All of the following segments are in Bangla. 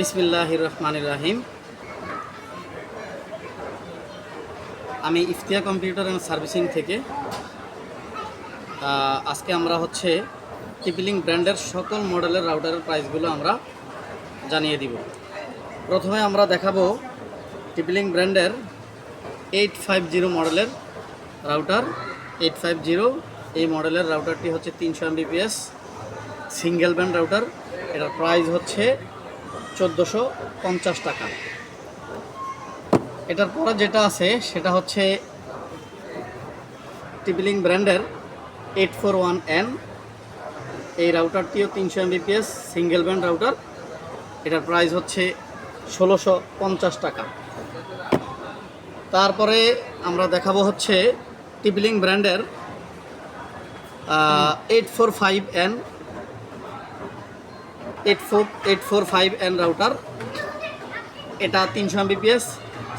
বিসমিল্লাহ রহমান রাহিম। আমি ইফতিয়া কম্পিউটার অ্যান্ড সার্ভিসিং থেকে আজকে আমরা হচ্ছে টিপিলিং ব্র্যান্ডের সকল মডেলের রাউটারের প্রাইসগুলো আমরা জানিয়ে দিব। প্রথমে আমরা দেখাবো টিপিলিং ব্র্যান্ডের এইট ফাইভ জিরো মডেলের রাউটার। এইট ফাইভ জিরো, এই মডেলের রাউটারটি হচ্ছে তিনশো এমবিপিএস, সিঙ্গেল ব্যান্ড রাউটার। এটার প্রাইস হচ্ছে চোদ্দোশো পঞ্চাশ টাকা। এটার পরে যেটা আছে, সেটা হচ্ছে টিবিলিং ব্র্যান্ডের এইট ফোর ওয়ান এন। এই রাউটারটিও তিনশো এমবিপিএস, সিঙ্গেল ব্যান্ড রাউটার। এটার প্রাইস হচ্ছে ষোলোশো পঞ্চাশ টাকা। তারপরে আমরা দেখাবো হচ্ছে টিবিলিং ব্র্যান্ডের eight four five N. Eight four eight four five N router এটা তিনশো এমবিপিএস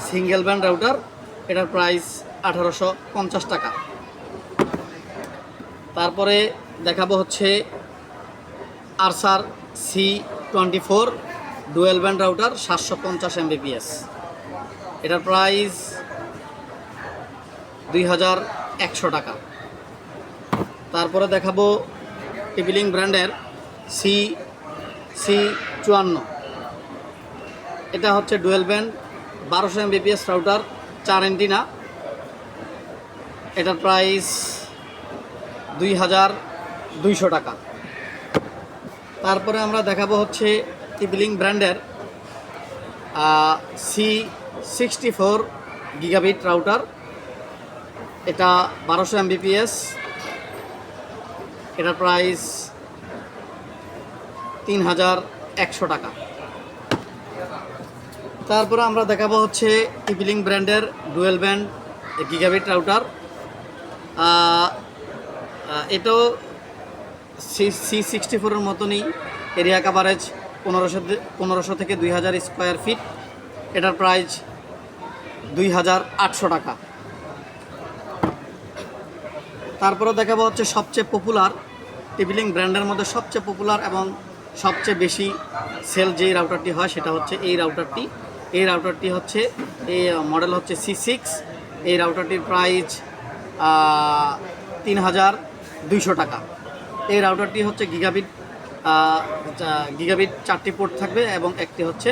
সিঙ্গেল ব্যান্ড রাউটার এটার প্রাইস আঠারোশো পঞ্চাশ টাকা। তারপরে দেখাবো হচ্ছে Archer C twenty four dual band router সাতশো পঞ্চাশ এমবিপিএস এটার প্রাইস দুই হাজার একশো টাকা। তারপরে দেখাবো টিবিলিং ব্র্যান্ডের সি সি চুয়ান্ন। এটা হচ্ছে ডুয়েল ব্যান্ড, বারোশো এম এমবিপিএস রাউটার চার এন্টিনা এটার প্রাইস দুই হাজার দুইশো টাকা। তারপরে আমরা দেখাবো হচ্ছে টিপিলিং ব্র্যান্ডের C sixty four gigabit router এটা বারোশো এম এমবিপিএস এটার প্রাইস তিন হাজার একশো টাকা। তারপরে আমরা দেখাবো হচ্ছে টিপিলিং ব্র্যান্ডের ডুয়েল ব্যান্ড গিগাবিট রাউটার। এটাও সি সি সিক্সটি ফোরের মতনই এরিয়া কাভারেজ পনেরোশো পনেরোশো থেকে দুই হাজার স্কোয়ার ফিট এটার প্রাইস দুই হাজার আটশো টাকা। তারপরে দেখাবো হচ্ছে সবচেয়ে পপুলার টিবিলিং ব্র্যান্ডের মধ্যে সবচেয়ে পপুলার এবং সবচেয়ে বেশি সেল যেই রাউটারটি হয় সেটা হচ্ছে এই রাউটারটি এই রাউটারটি হচ্ছে এই মডেল হচ্ছে সি সিক্স এই রাউটারটির প্রাইস তিন হাজার দুইশো টাকা। এই রাউটারটি হচ্ছে গিগাবিট গিগাবিট চারটি পোর্ট থাকবে এবং একটি হচ্ছে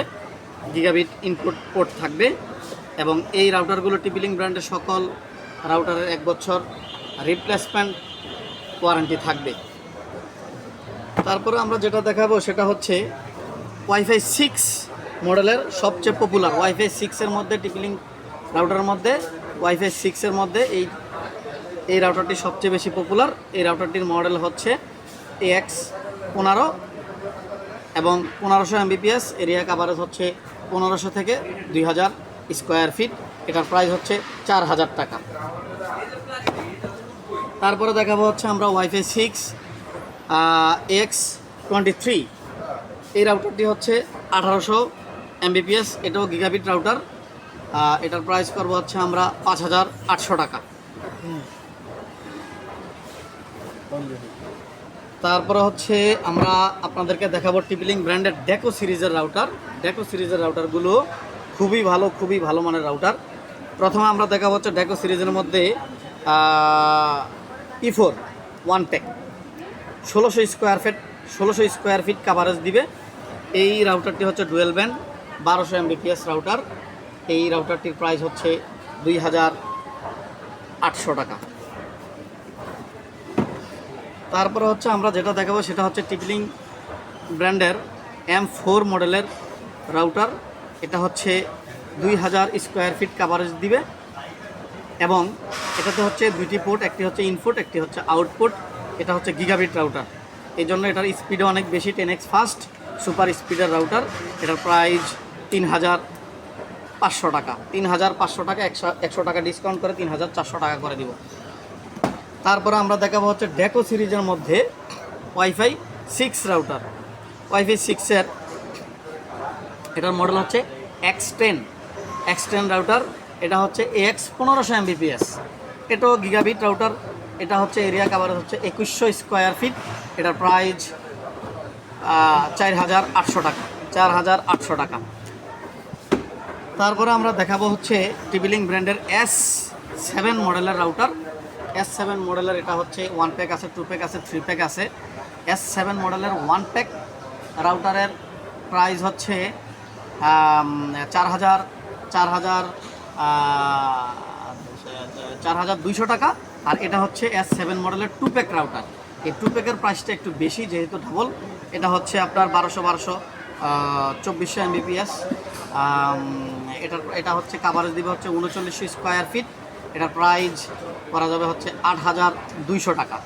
গিগাবিট ইনপুট পোর্ট থাকবে। এবং এই রাউটারগুলো টিপিলিং ব্র্যান্ডের সকল রাউটারের এক বছর রিপ্লেসমেন্ট ওয়ারেন্টি থাকবে। তারপরে আমরা যেটা দেখাবো সেটা হচ্ছে ওয়াইফাই সিক্স মডেলের সবচেয়ে পপুলার ওয়াইফাই সিক্সের মধ্যে টিপিলিং রাউটারের মধ্যে ওয়াইফাই সিক্সের মধ্যে এই এই রাউটারটি সবচেয়ে বেশি পপুলার এই রাউটারটির মডেল হচ্ছে এক্স পনেরো এবং পনেরোশো এমবিপিএস এরিয়া কাভারেজ হচ্ছে পনেরোশো থেকে দুই হাজার স্কোয়ার ফিট এটার প্রাইস হচ্ছে চার হাজার টাকা। তারপরে দেখাবো হচ্ছে আমরা WiFi six X twenty three এই রাউটারটি হচ্ছে আঠারোশো এমবিপিএস এটাও গিগাবিট রাউটার এটার প্রাইস করব হচ্ছে আমরা পাঁচ হাজার আটশো টাকা। তারপরে হচ্ছে আমরা আপনাদেরকে দেখাবো টিপিলিং ব্র্যান্ডের ডেকো সিরিজের রাউটার ডেকো সিরিজের রাউটারগুলো খুবই ভালো খুবই ভালো মানের রাউটার প্রথমে আমরা দেখাবো হচ্ছে ডেকো সিরিজের মধ্যে ই ফোর ওয়ান টেক ষোলোশো স্কোয়ার ফিট, ষোলোশো স্কোয়ার ফিট কাভারেজ দিবে। এই রাউটারটি হচ্ছে ডুয়েল ব্যান্ড বারোশো এমবিপিএস রাউটার এই রাউটারটির প্রাইস হচ্ছে দুই হাজার আটশো টাকা। তারপরে হচ্ছে আমরা যেটা দেখাবো সেটা হচ্ছে টিপলিং ব্র্যান্ডের এম ফোর মডেলের রাউটার এটা হচ্ছে দুই হাজার স্কোয়ার ফিট কাভারেজ দিবে। এবং এটাতে হচ্ছে দুইটি পোর্ট একটি হচ্ছে ইনপুট একটি হচ্ছে আউটপুট এটা হচ্ছে গিগাবিট রাউটার এই জন্য এটার স্পিডও অনেক বেশি টেন এক্স ফাস্ট সুপার স্পিডের রাউটার এটার প্রাইস তিন হাজার পাঁচশো টাকা। তিন হাজার পাঁচশো টাকা, একশো একশো টাকা ডিসকাউন্ট করে তিন হাজার চারশো টাকা করে দিব। তারপরে আমরা দেখাবো হচ্ছে ডেকো সিরিজের মধ্যে ওয়াইফাই সিক্স রাউটার ওয়াইফাই সিক্সের এটার মডেল হচ্ছে X ten X ten router এটা হচ্ছে এক্স পনেরোশো এমবিপিএস এটাও গিগাবিট রাউটার এটা হচ্ছে এরিয়া কাভারেজ হচ্ছে একুশশো স্কোয়ার ফিট এটার প্রাইস চার হাজার আটশো টাকা। চার হাজার আটশো টাকা। তারপরে আমরা দেখাবো হচ্ছে টিবিলিং ব্র্যান্ডের এস সেভেন মডেলের রাউটার এস সেভেন মডেলের এটা হচ্ছে ওয়ান প্যাক আছে টু প্যাক আছে থ্রি প্যাক আছে। এস সেভেন মডেলের ওয়ান প্যাক রাউটারের প্রাইস হচ্ছে চার হাজার চার হাজার চার হাজার দুইশো টাকা। আর এটা হচ্ছে এস সেভেন মডেলের টু প্যাক রাউটার এই টু প্যাকের প্রাইসটা একটু বেশি, যেহেতু ডাবল এটা হচ্ছে আপনার বারোশো বারোশো চব্বিশশো এমবিপিএস এটা এটা হচ্ছে কাভারেজ দিবে হচ্ছে উনচল্লিশশো স্কোয়ার ফিট এটার প্রাইস করা যাবে হচ্ছে আট হাজার দুইশো টাকা।